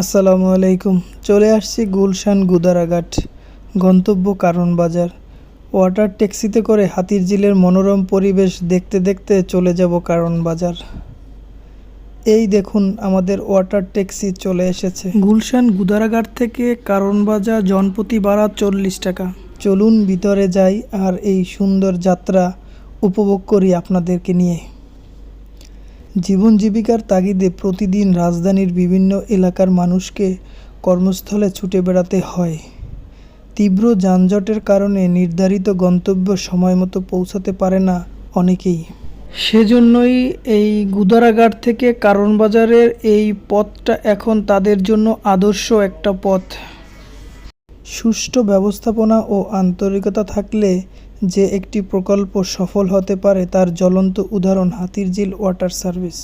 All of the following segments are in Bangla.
আসসালামু আলাইকুম। চলে আসছি গুলশান গুদারাঘাট গন্তব্য কারণ বাজার। ওয়াটার ট্যাক্সিতে করে হাতির ঝিলের মনোরম পরিবেশ দেখতে দেখতে চলে যাব কারণ বাজার। এই দেখুন, আমাদের ওয়াটার ট্যাক্সি চলে এসেছে। গুলশান গুদারাঘাট থেকে কারণ বাজার জনপ্রতি ভাড়া চল্লিশ টাকা। চলুন ভিতরে যাই আর এই সুন্দর যাত্রা উপভোগ করি আপনাদেরকে নিয়ে। জীবন জীবিকার তাগিদে প্রতিদিন রাজধানীর বিভিন্ন এলাকার মানুষকে কর্মস্থলে ছুটে বেড়াতে হয়। তীব্র যানজটের কারণে নির্ধারিত গন্তব্য সময়মতো পৌঁছাতে পারে না অনেকেই। সেজন্যই এই গুদারাঘাট থেকে কারণ বাজারের এই পথটা এখন তাদের জন্য আদর্শ একটা পথ। সুষ্ঠু ব্যবস্থাপনা ও আন্তরিকতা থাকলে যে একটি প্রকল্প সফল হতে পারে তার জ্বলন্ত উদাহরণ হাতিরঝিল ওয়াটার সার্ভিস।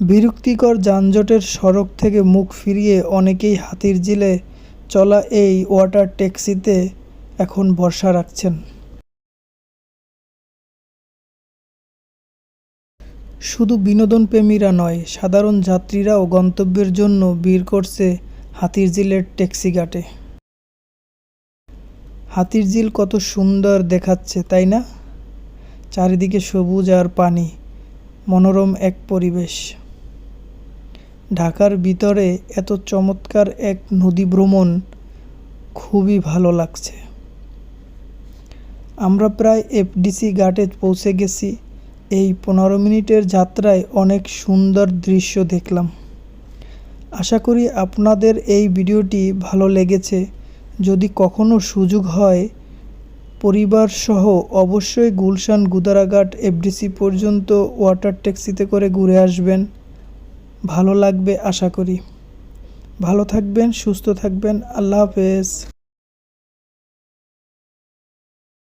বিরক্তিকর যানজটের সড়ক থেকে মুখ ফিরিয়ে অনেকেই হাতিরঝিলে চলা এই ওয়াটার ট্যাক্সিতে এখন ভরসা রাখছেন। শুধু বিনোদনপ্রেমীরা নয়, সাধারণ যাত্রীরাও গন্তব্যের জন্য ভিড় করছে হাতিরঝিলের ট্যাক্সি ঘাটে হাতির ঝিল কত সুন্দর দেখাচ্ছে, তাই না? চারিদিকে সবুজ আর পানি, মনোরম এক পরিবেশ। ঢাকার ভিতরে এত চমৎকার এক নদী ভ্রমণ খুবই ভালো লাগছে। আমরা প্রায় এফডিসি ঘাটে পৌঁছে গেছি। এই পনেরো মিনিটের যাত্রায় অনেক সুন্দর দৃশ্য দেখলাম। আশা করি আপনাদের এই ভিডিওটি ভালো লেগেছে। যদি কখনও সুযোগ হয়, পরিবারসহ অবশ্যই গুলশান গুদারাঘাট এফডিসি পর্যন্ত ওয়াটার ট্যাক্সিতে করে ঘুরে আসবেন। ভালো লাগবে আশা করি। ভালো থাকবেন, সুস্থ থাকবেন। আল্লাহ হাফেজ।